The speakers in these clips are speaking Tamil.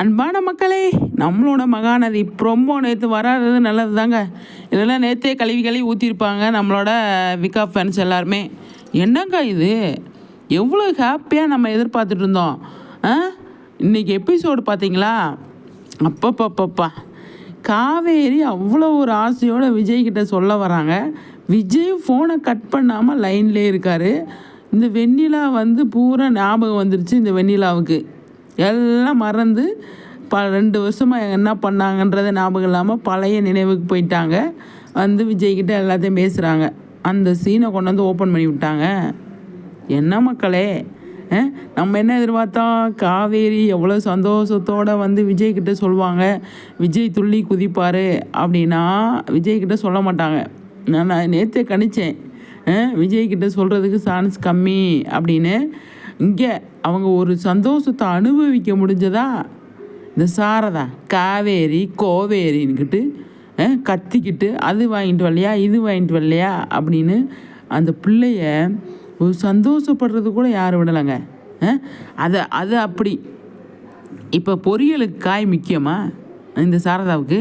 அன்பான மக்களே நம்மளோட மகாநதி ரொம்ப நேற்று வராதது நல்லது தாங்க இதெல்லாம் நேற்றே கழுவி கழுவி ஊற்றிருப்பாங்க நம்மளோட விகா ஃபேன்ஸ் எல்லாருமே. என்னங்க இது? எவ்வளோ ஹாப்பியாக நம்ம எதிர்பார்த்துட்டு இருந்தோம். ஆ? இன்னைக்கு எபிசோடு பார்த்தீங்களா? அப்பப்பப்பப்பா. காவேரி அவ்வளோ ஒரு ஆசையோடு விஜய்கிட்ட சொல்ல வராங்க. விஜய் ஃபோனை கட் பண்ணாமல் லைன்லேயே இருக்கார். இந்த வெண்ணிலா வந்து பூரா ஞாபகம் வந்துருச்சு இந்த வெண்ணிலாவுக்கு. எல்லாம் மறந்து ப ரெண்டு வருஷமாக என்ன பண்ணாங்கன்றதை ஞாபகம் இல்லாமல் பழைய நினைவுக்கு போயிட்டாங்க. வந்து விஜய்கிட்ட எல்லாத்தையும் பேசுகிறாங்க அந்த சீனை கொண்டு வந்து ஓப்பன் பண்ணி விட்டாங்க. என்ன மக்களே? நம்ம என்ன எதிர்பார்த்தோம் காவேரி எவ்வளோ சந்தோஷத்தோடு வந்து விஜய் கிட்ட சொல்லுவாங்க. விஜய் துள்ளி குதிப்பார் அப்படின்னா விஜய்கிட்ட சொல்ல மாட்டாங்க. நான் நேற்று நேற்றே கணிச்சேன். விஜய்கிட்ட சொல்கிறதுக்கு சான்ஸ் கம்மி அப்படின்னு. இங்கே அவங்க ஒரு சந்தோஷத்தை அனுபவிக்க முடிஞ்சதா? இந்த சாரதா காவேரி கோவேரின்னுக்கிட்டு கத்திக்கிட்டு அது வாங்கிட்டு வரலையா இது வாங்கிட்டு வரலையா அப்படின்னு அந்த பிள்ளைய ஒரு சந்தோஷப்படுறது கூட யாரும் விடலைங்க. அதை அது அப்படி இப்போ பொரியலுக்கு காய் முக்கியமா? இந்த சாரதாவுக்கு?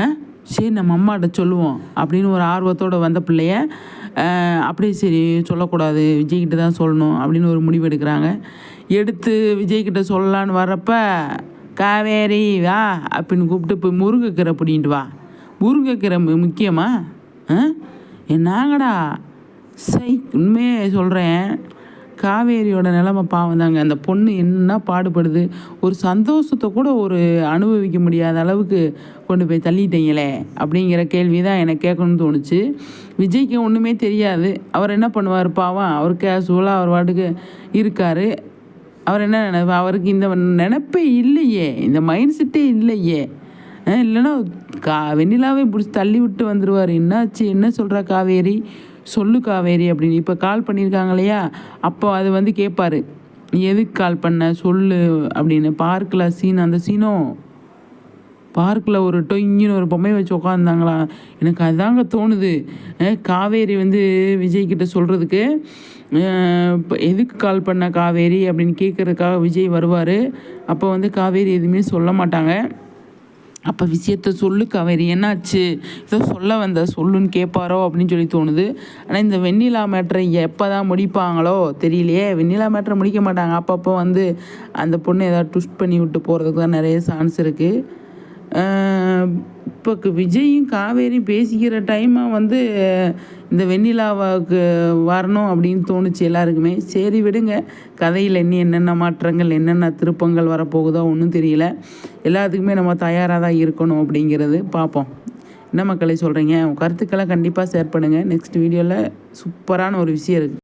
ஆ சரி நம்ம அம்மாட்ட சொல்லுவோம் அப்படின்னு ஒரு ஆர்வத்தோடு வந்த பிள்ளைய அப்படியே சரி சொல்லக்கூடாது விஜய்கிட்ட தான் சொல்லணும் அப்படின்னு ஒரு முடிவு எடுக்கிறாங்க. எடுத்து விஜய்கிட்ட சொல்லலான்னு வர்றப்ப காவேரி வா அப்படின்னு கூப்பிட்டு போய் முருங்கைக்கீரை பிடின்ட்டு வா. முருங்கைக்கீரை முக்கியமாக முக்கியமா? ஆ என்னங்கடா சை உண்மையே சொல்கிறேன் காவேரியோட நிலைமை பாவம் தாங்க. அந்த பொண்ணு என்ன பாடுபடுது? ஒரு சந்தோஷத்தை கூட ஒரு அனுபவிக்க முடியாத அளவுக்கு கொண்டு போய் தள்ளிட்டீங்களே? அப்படிங்கிற கேள்வி தான் எனக்கு கேட்கணும்னு தோணுச்சு. விஜய்க்கு ஒன்றுமே தெரியாது. அவர் என்ன பண்ணுவார்? பாவம் அவர் கேஷுவலாக அவர் பாட்டுக்கு இருக்கார். அவர் என்ன நினை அவருக்கு இந்த நினைப்பே இல்லையே. இந்த மைண்ட் செட்டே இல்லையே. இல்லைன்னா கா வெண்ணிலாவே பிடிச்சி தள்ளி விட்டு வந்துடுவார் என்னாச்சு? என்ன சொல்கிறா காவேரி? சொல்லு காவேரி அப்படின்னு. இப்போ கால் பண்ணியிருக்காங்க இல்லையா? அப்போ அது வந்து கேட்பாரு நீ எதுக்கு கால் பண்ண? சொல்லு அப்படின்னு. பார்க்கில் சீன் அந்த சீனும் பார்க்கில் ஒரு டொங்கின்னு ஒரு பொம்மை வச்சு உட்காந்தாங்களா எனக்கு அதாங்க தோணுது. காவேரி வந்து விஜய்கிட்ட சொல்கிறதுக்கு இப்போ எதுக்கு கால் பண்ண காவேரி அப்படின்னு கேட்குறதுக்காக விஜய் வருவார். அப்போ வந்து காவேரி எதுவுமே சொல்ல மாட்டாங்க. அப்போ விஷயத்த சொல்லு காவேரி என்னாச்சு? ஏதோ சொல்ல வந்த சொல்லுன்னு கேட்பாரோ அப்படின்னு சொல்லி தோணுது. ஆனால் இந்த வெண்ணிலா மேட்ரை எப்போ தான் முடிப்பாங்களோ தெரியலையே. வெண்ணிலா மேட்ரை முடிக்க மாட்டாங்க. அப்பப்போ வந்து அந்த பொண்ணு ஏதாவது ட்விஸ்ட் பண்ணி விட்டு போகிறதுக்கு தான் நிறைய சான்ஸ் இருக்குது இப்போ விஜயும் காவேரியும் பேசிக்கிற டைமாக வந்து இந்த வெண்ணிலாவுக்கு வரணும் அப்படின்னு தோணுச்சு எல்லாருக்குமே. சரி விடுங்க. கதையில் இன்னும் என்னென்ன மாற்றங்கள் என்னென்ன திருப்பங்கள் வரப்போகுதோ ஒன்றும் தெரியல. எல்லாத்துக்குமே நம்ம தயாராக தான் இருக்கணும் அப்படிங்கிறது. பார்ப்போம். என்ன மக்களை சொல்கிறீங்க உங்கள் கருத்துக்களை கண்டிப்பாக ஷேர் பண்ணுங்கள் நெக்ஸ்ட் வீடியோவில் சூப்பரான ஒரு விஷயம் இருக்குது